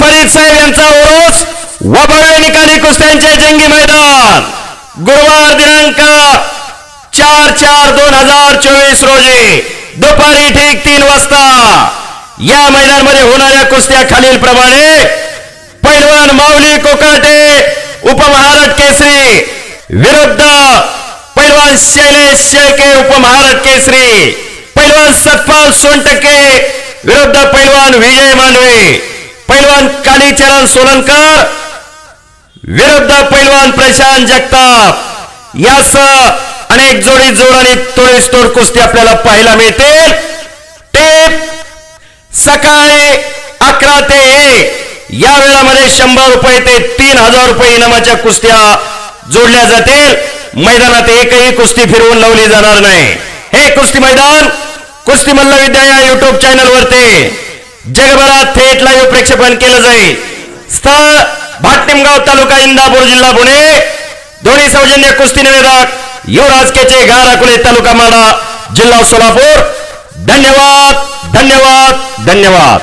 फरीद साहेब यांचा ओरोस व निकाली कुस्त्यांचे जंगी मैदान. गुरुवार दिनांक चार चार दोन हजार चोवीस रोजी दुपारी ठीक तीन वाजता या मैदानामध्ये होणाऱ्या कुस्त्या खालील प्रमाणे पैलवान माऊली कोकाटे उपमहारत केसरी विरुद्ध पैलवान शैलेश शेळके उपमहारत केसरी पैलवान सतपाल सोनटके विरुद्ध पैलवान विजय मानवे पैलवान कालीचरण सोलनकर विरुद्ध पैलवान प्रशांत जगताप. यास अनेक जोडी जोड आणि तोडीस्तोड कुस्ती आपल्याला पाहायला मिळते. टेप सकाळी अकरा ते एक. या वेळामध्ये शंभर रुपये ते तीन हजार रुपये इनामाच्या कुस्त्या जोडल्या जातील. मैदानात एकही कुस्ती फिरवून लावली जाणार नाही. हे कुस्ती मैदान कुस्ती मल्ल विद्या या युट्यूब चॅनल वरती. जगभरात थेट लाईव्ह प्रक्षेपण केलं जाईल. स्थळ भाटनिमगाव तालुका इंदापूर जिल्हा पुणे. दोन्ही सौजन्य कुस्ती निवेदक युवराज केचे गाराकुले तालुका माडा जिल्हा सोलापूर. धन्यवाद धन्यवाद धन्यवाद.